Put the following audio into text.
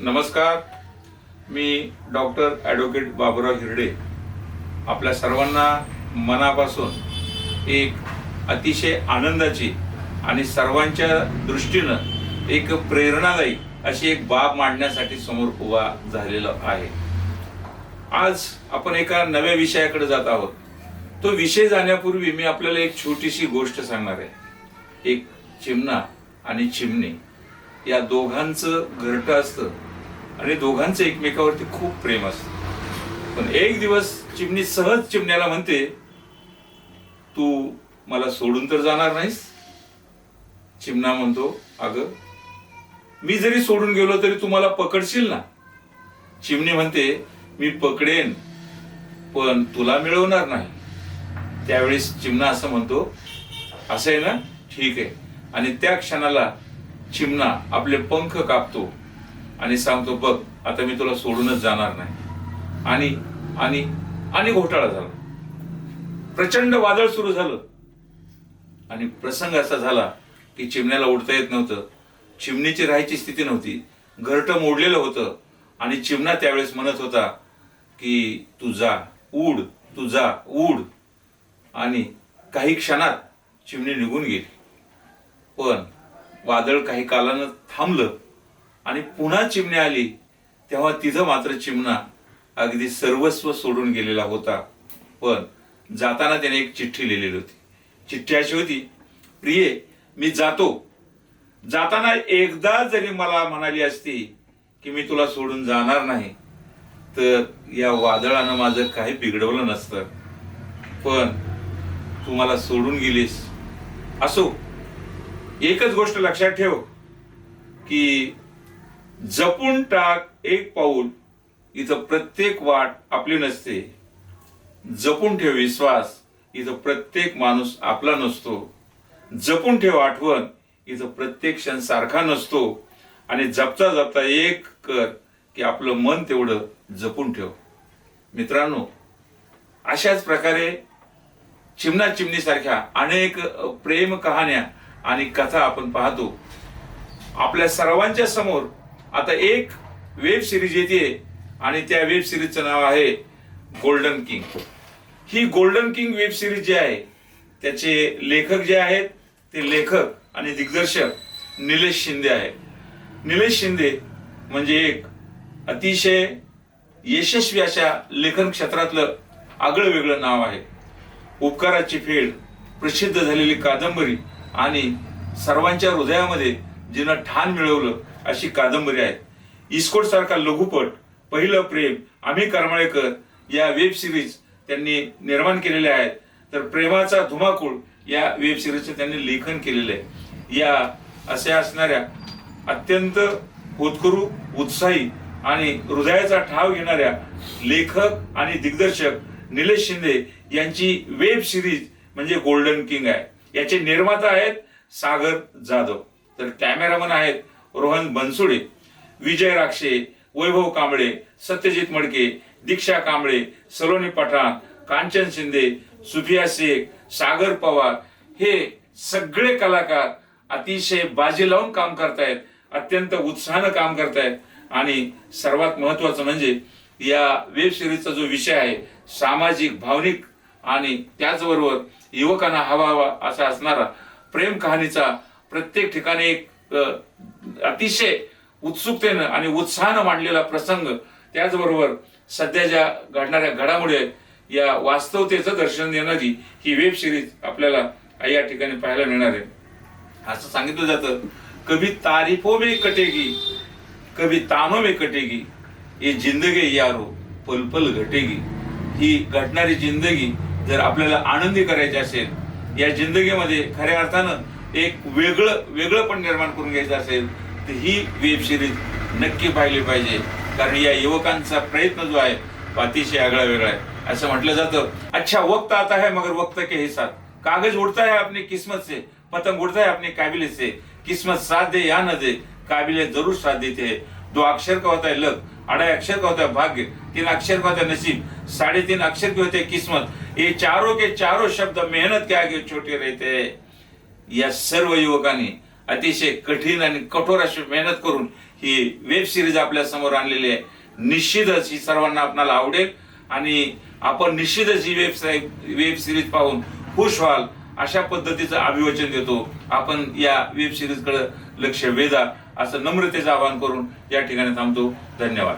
नमस्कार. मी doctor advocate Baburao Hirde. आपल्या सर्वांना मनापासून एक अतिशय आनंदाची आणि सर्वांच्या दृष्टीनं एक प्रेरणादायी अशी एक बाब मांडण्यासाठी समोर उभा झालेलो आहे. आज आपण एका नव्या विषयाकडे जात आहोत. तो विषय जाण्यापूर्वी मी आपल्याला एक छोटीशी गोष्ट सांगणार आहे. एक चिमणा आणि चिमणी. या दोघांचं घरटं असतं. आणि दोघांचं एकमेकावरती खूप प्रेम असतं. पण एक दिवस चिमणी सहज चिमण्याला म्हणते तू मला सोडून तर जाणार नाहीस. चिमणा म्हणतो अगं मी जरी सोडून गेलो तरी तू मला पकडशील ना? चिमणी म्हणते मी पकडेन पण तुला मिळवणार नाही. त्यावेळेस चिमणा असं म्हणतो असं आहे ना? ठीक आहे. आणि त्या क्षणाला चिमणा आपले पंख कापतो आणि सांगतो बघ आता मी तुला सोडूनच जाणार नाही. आणि आणि आणि घोटाळा झाला. प्रचंड वादळ सुरू झालं. आणि प्रसंग असा झाला की चिमण्याला उडता येत नव्हतं. चिमणीची राहायची स्थिती नव्हती. घरटं मोडलेलं होतं. आणि चिमणा त्यावेळेस म्हणत होता की तू जा उड तू जा उड. आणि काही क्षणात चिमणी निघून गेली. पण वादळ काही कालानं थांबलं आणि पुन्हा चिमणी आली तेव्हा तिथं मात्र चिमणा अगदी सर्वस्व सोडून गेलेला होता. पण जाताना त्याने एक चिठ्ठी लिहिलेली होती. चिठ्ठी अशी होती प्रिये मी जातो. जाताना एकदा जरी मला म्हणाली असती की मी तुला सोडून जाणार नाही तर या वादळानं माझं काही बिघडवलं नसतं. पण तू मला सोडून गेलीस. असो एकच गोष्ट लक्षात ठेव की जपून टाक एक पाऊल इथं प्रत्येक वाट आपली नसते. जपून ठेव विश्वास इथं प्रत्येक माणूस आपला नसतो. जपून ठेव आठवण इथं प्रत्येक क्षण सारखा नसतो. आणि जपता जपता एक कर की आपलं मन तेवढं जपून ठेव. मित्रांनो अशाच प्रकारे चिमणा चिमणीसारख्या अनेक प्रेम कहाण्या आणि कथा आपण पाहतो. आपल्या सर्वांच्या समोर आता एक वेब सिरीज येते आणि त्या वेब सिरीजचं नाव आहे गोल्डन किंग. ही गोल्डन किंग वेब सिरीज जी आहे त्याचे लेखक जे आहेत ते लेखक आणि दिग्दर्शक निलेश शिंदे आहेत. निलेश शिंदे म्हणजे एक अतिशय यशस्वी अशा लेखन क्षेत्रातलं आगळं वेगळं नाव आहे. उपकाराची फेड प्रसिद्ध झालेली कादंबरी आणि सर्वांच्या हृदयामध्ये जिनं ठाण मिळवलं अशी कादंबरी आहे. इस्कोट सारखा लघुपट पहिलं प्रेम आम्ही करमाळेकर या वेब सिरीज त्यांनी निर्माण केलेल्या आहेत. तर प्रेमाचा धुमाकूळ या वेब सिरीजचं त्यांनी लेखन केलेलं आहे. या असे असणाऱ्या अत्यंत होतकरू उत्साही आणि हृदयाचा ठाव घेणाऱ्या लेखक आणि दिग्दर्शक निलेश शिंदे यांची वेब सिरीज म्हणजे गोल्डन किंग आहे. याचे निर्माता आहेत सागर जाधव. तर कॅमेरामन आहेत रोहन बनसुडे विजय राक्षे वैभव कांबळे सत्यजित मडके दीक्षा कांबळे सलोनी पठाण कांचन शिंदे सुफिया शेख सागर पवार हे सगळे कलाकार अतिशय बाजी लावून काम करतायत अत्यंत उत्साहानं काम करतायत. आणि सर्वात महत्वाचं म्हणजे या वेब सिरीजचा जो विषय आहे सामाजिक भावनिक आणि त्याचबरोबर युवकांना हवा हवा असा असणारा प्रेम कहाणीचा प्रत्येक ठिकाणी एक अतिशय उत्सुकतेनं आणि उत्साहानं मांडलेला प्रसंग. त्याचबरोबर सध्या ज्या घडणाऱ्या घडामोडी आहेत या वास्तवतेचं दर्शन देणारी ही वेब सिरीज आपल्याला या ठिकाणी पाहायला मिळणार आहे. असं सांगितलं जातं कभी तारीफो में कटेगी कभी तानो में कटेगी ये जिंदगी यारो पल पल घटेगी. ही घटणारी जिंदगी जर आपल्याला आनंदी करायची असेल या जिंदगीमध्ये खऱ्या अर्थानं एक वेगळं वेगळं पण निर्माण करून घ्यायचं असेल तर ही वेब सिरीज नक्की पाहिली पाहिजे. कारण या युवकांचा प्रयत्न जो आहे अतिशय आगळा वेगळा आहे. असं म्हटलं जातं. अच्छा वक्त आता है मगर वक्त के हिसाब साथ. कागज उड़ता है अपनी किस्मत से पतंग उड़ता है अपनी काबिलियत से. किस्मत साथ दे या न दे काबिलियत जरूर साथ देते है. दो अक्षर का होता है लक अढ़ाई अक्षर का होता है भाग्य तीन अक्षर का होता है नसीब साढ़े तीन अक्षर के होते हैं किस्मत। ये चारों के चारों शब्द मेहनत के आगे छोटे रहते हैं। या सर्व युवकांनी अतिशय कठीण आणि कठोर अशी मेहनत करून ही वेब सिरीज आपल्यासमोर आणलेली आहे. निश्चितच ही सर्वांना आपणाला आवडेल आणि आपण निश्चितच ही वेब वेब सिरीज पाहून खुश व्हाल अशा पद्धतीचं अभिवचन देतो. आपण या वेब सिरीजकडे लक्ष वेधा. असं नम्रतेचं आवाहन करून या ठिकाणी थांबतो. धन्यवाद.